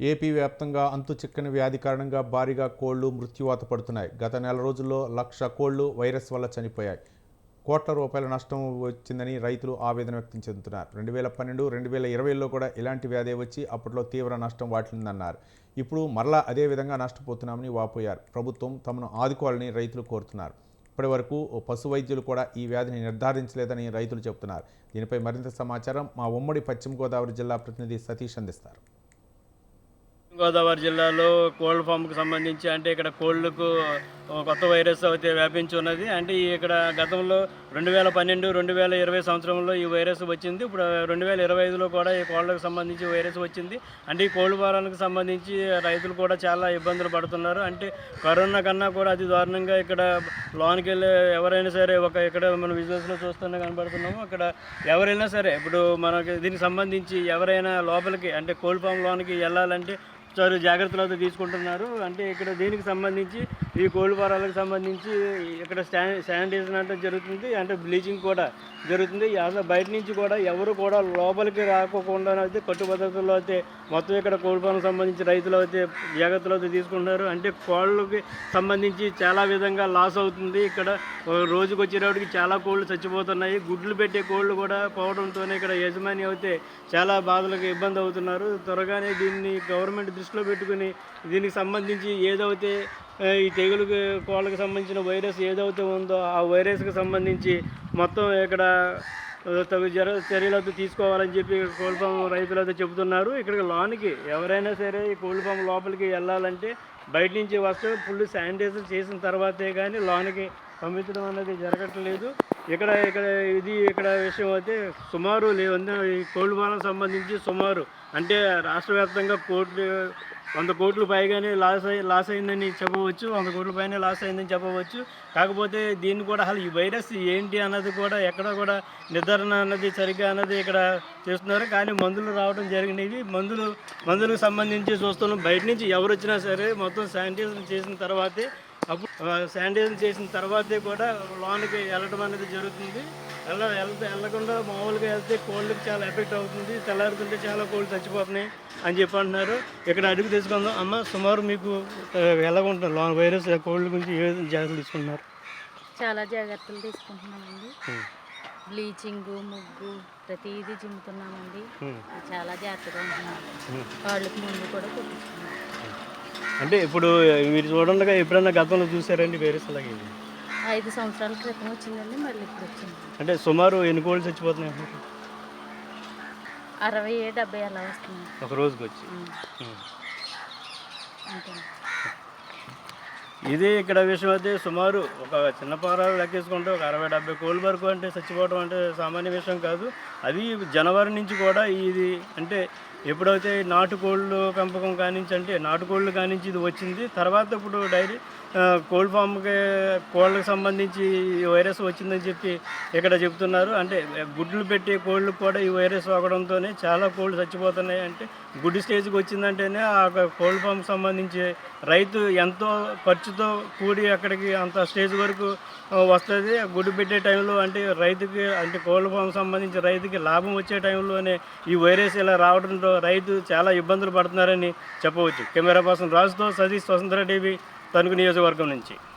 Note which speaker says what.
Speaker 1: AP వ్యాప్తంగా అంతు చిక్కని వ్యాధి కారణంగా భారీగా కోళ్ళు మృత్యువాత పడుతున్నాయి. గత నెల రోజుల్లో లక్ష కోళ్ళు వైరస్ వల్ల చనిపోయాయి. కోట్ల రూపాయల నష్టం వచ్చిందని రైతులు ఆవేదన వ్యక్తం చెందుతున్నారు రెండు వేల పన్నెండు రెండు వేల ఇరవైలో కూడా ఇలాంటి వ్యాధి వచ్చి అప్పట్లో తీవ్ర నష్టం వాటిల్లిందన్నారు. ఇప్పుడు మరలా అదే విధంగా నష్టపోతున్నామని వాపోయారు. ప్రభుత్వం తమను ఆదుకోవాలని రైతులు కోరుతున్నారు. ఇప్పటి వరకు పశు వైద్యులు కూడా ఈ వ్యాధిని నిర్ధారించలేదని రైతులు చెబుతున్నారు. దీనిపై మరింత సమాచారం మా ఉమ్మడి పశ్చిమ గోదావరి జిల్లా ప్రతినిధి సతీష్ అందిస్తారు.
Speaker 2: గోదావరి జిల్లాలో కోళ్ళ ఫామ్కి సంబంధించి అంటే ఇక్కడ కోళ్ళకు కొత్త వైరస్ అయితే వ్యాపించి ఉన్నది. అంటే ఇక్కడ గతంలో రెండు వేల పన్నెండు రెండు వేల ఇరవై సంవత్సరంలో ఈ వైరస్ వచ్చింది. ఇప్పుడు రెండు వేల ఇరవై ఐదులో కూడా ఈ కోళ్ళకు సంబంధించి వైరస్ వచ్చింది. అంటే ఈ కోళ్ళ ఫారాలకు సంబంధించి రైతులు కూడా చాలా ఇబ్బందులు పడుతున్నారు. అంటే కరోనా కన్నా కూడా అతి దారుణంగా ఇక్కడ లోనికి వెళ్ళే ఎవరైనా సరే ఒక ఇక్కడ మనం విజువల్స్లో చూస్తున్నా కనబడుతున్నాము. అక్కడ ఎవరైనా సరే ఇప్పుడు మనకి దీనికి సంబంధించి ఎవరైనా లోపలికి అంటే కోళ్ళ ఫామ్ లోనికి వెళ్ళాలంటే చాలా జాగ్రత్తలు అయితే తీసుకుంటున్నారు. అంటే ఇక్కడ దీనికి సంబంధించి ఈ కోళ్ళ ఫారాలకు సంబంధించి ఇక్కడ శానిటైజేషన్ అంటే జరుగుతుంది అంటే బ్లీచింగ్ కూడా జరుగుతుంది. అసలు బయట నుంచి కూడా ఎవరు కూడా లోపలికి రాకోకుండా అయితే కట్టుబద్ధతలో అయితే మొత్తం ఇక్కడ కోడి పనులకు సంబంధించి రైతులు అయితే జాగ్రత్తలు అయితే తీసుకుంటున్నారు. అంటే కోళ్ళకి సంబంధించి చాలా విధంగా లాస్ అవుతుంది. ఇక్కడ రోజుకు వచ్చేటప్పటికి చాలా కోళ్ళు చచ్చిపోతున్నాయి. గుడ్లు పెట్టే కోళ్ళు కూడా పోవడంతోనే ఇక్కడ యజమాని అయితే చాలా బాధలకు ఇబ్బంది అవుతున్నారు. త్వరగానే దీన్ని గవర్నమెంట్ దృష్టిలో పెట్టుకుని దీనికి సంబంధించి ఏదైతే ఈ తెగులుకి కోళ్ళకి సంబంధించిన వైరస్ ఏదైతే ఉందో ఆ వైరస్కి సంబంధించి మొత్తం ఇక్కడ తగు జర చర్యలతో తీసుకోవాలని చెప్పి కోళ్ళపాం రైతులు అయితే చెబుతున్నారు. ఇక్కడికి లోనికి ఎవరైనా సరే ఈ ఫామ్ లోపలికి వెళ్ళాలంటే బయట నుంచి వస్తే ఫుల్ శానిటైజర్ చేసిన తర్వాతే కానీ లోనికి పంపించడం అనేది జరగట్లేదు ఇక్కడ ఇక్కడ ఇది ఇక్కడ విషయం అయితే సుమారు లే- వంద ఈ సంబంధించి సుమారు. అంటే రాష్ట్ర వ్యాప్తంగా కోట్లు వంద కోట్లు పైగానే లాస్ అయి లాస్ అయిందని చెప్పవచ్చు. వంద కోట్ల పైన లాస్ అయిందని చెప్పవచ్చు. కాకపోతే దీన్ని కూడా అసలు ఈ వైరస్ ఏంటి అన్నది కూడా ఎక్కడ కూడా నిర్ధారణ అన్నది సరిగ్గా అన్నది ఇక్కడ చేస్తున్నారు. కానీ మందులు రావడం జరిగినవి. మందులు మందులకు సంబంధించి చూస్తున్నాం. బయట నుంచి ఎవరు వచ్చినా సరే మొత్తం శానిటైజర్ చేసిన తర్వాతే అప్పుడు శానిటైజర్ చేసిన తర్వాతే కూడా లోనికి వెళ్ళడం అనేది జరుగుతుంది. వెళ్ళ వెళ్తే వెళ్ళకుండా మామూలుగా వెళ్తే కోళ్ళకి చాలా ఎఫెక్ట్ అవుతుంది. తెల్లారుతుంటే చాలా కోళ్ళు చచ్చిపోతున్నాయి అని చెప్పి అంటున్నారు. ఇక్కడ అడుగు తీసుకుందాం. అమ్మ సుమారు మీకు ఎలాగుంటుంది లోన్ వైరస్ కోళ్ళ గురించి ఏ జాగ్రత్తలు తీసుకుంటున్నారు?
Speaker 3: చాలా జాగ్రత్తలు తీసుకుంటున్నామండి. బ్లీచింగ్ ముగ్గు ప్రతిదీ చింపుతున్నామండి చాలా జాగ్రత్తగా ఉంటున్నాం. వాళ్ళకి ముందు కూడా
Speaker 2: అంటే ఇప్పుడు మీరు చూడండిగా ఎప్పుడన్నా గతంలో చూసారండి వైరస్ అలాగే
Speaker 3: ఐదు సంవత్సరాల క్రితం వచ్చిందండి మళ్ళీ ఇప్పుడు వచ్చింది.
Speaker 2: అంటే సుమారు ఎన్ని కోళ్ళు చచ్చిపోతున్నాయి?
Speaker 3: అరవై డెబ్బై అలా వస్తుంది.
Speaker 2: ఒక రోజుకి వచ్చి ఇది ఇక్కడ విషయం అయితే సుమారు ఒక చిన్న పారాలు లెక్కేసుకుంటే ఒక అరవై డెబ్బై కోళ్ళ వరకు అంటే చచ్చిపోవడం అంటే సామాన్య విషయం కాదు. అది జనవరి నుంచి కూడా ఇది అంటే ఎప్పుడైతే నాటుకోళ్ళు పెంపకం కానించి అంటే నాటుకోళ్ళు కానించి ఇది వచ్చింది తర్వాత ఇప్పుడు డైరీ ఆ, కోళ్ళ ఫామ్కి కోళ్ళకి సంబంధించి ఈ వైరస్ వచ్చిందని చెప్పి ఇక్కడ చెప్తున్నారు. అంటే గుడ్లు పెట్టే కోళ్ళకు కూడా ఈ వైరస్ సోకడంతోనే చాలా కోళ్ళు చచ్చిపోతున్నాయి. అంటే గుడ్డు స్టేజ్కి వచ్చిందంటేనే ఆ కోళ్ళ ఫామ్కి సంబంధించి రైతు ఎంతో ఖర్చుతో కూడి అక్కడికి అంత స్టేజ్ వరకు వస్తుంది. గుడ్డు పెట్టే టైంలో అంటే రైతుకి అంటే కోళ్ళ ఫామ్ సంబంధించి రైతుకి లాభం వచ్చే టైంలోనే ఈ వైరస్ ఇలా రావడంతో రైతు చాలా ఇబ్బందులు పడుతున్నారని చెప్పవచ్చు. కెమెరా పర్సన్ రాజుతో సతీష్ స్వతంత్ర టీవీ తణుకు నియోజకవర్గం నుంచి.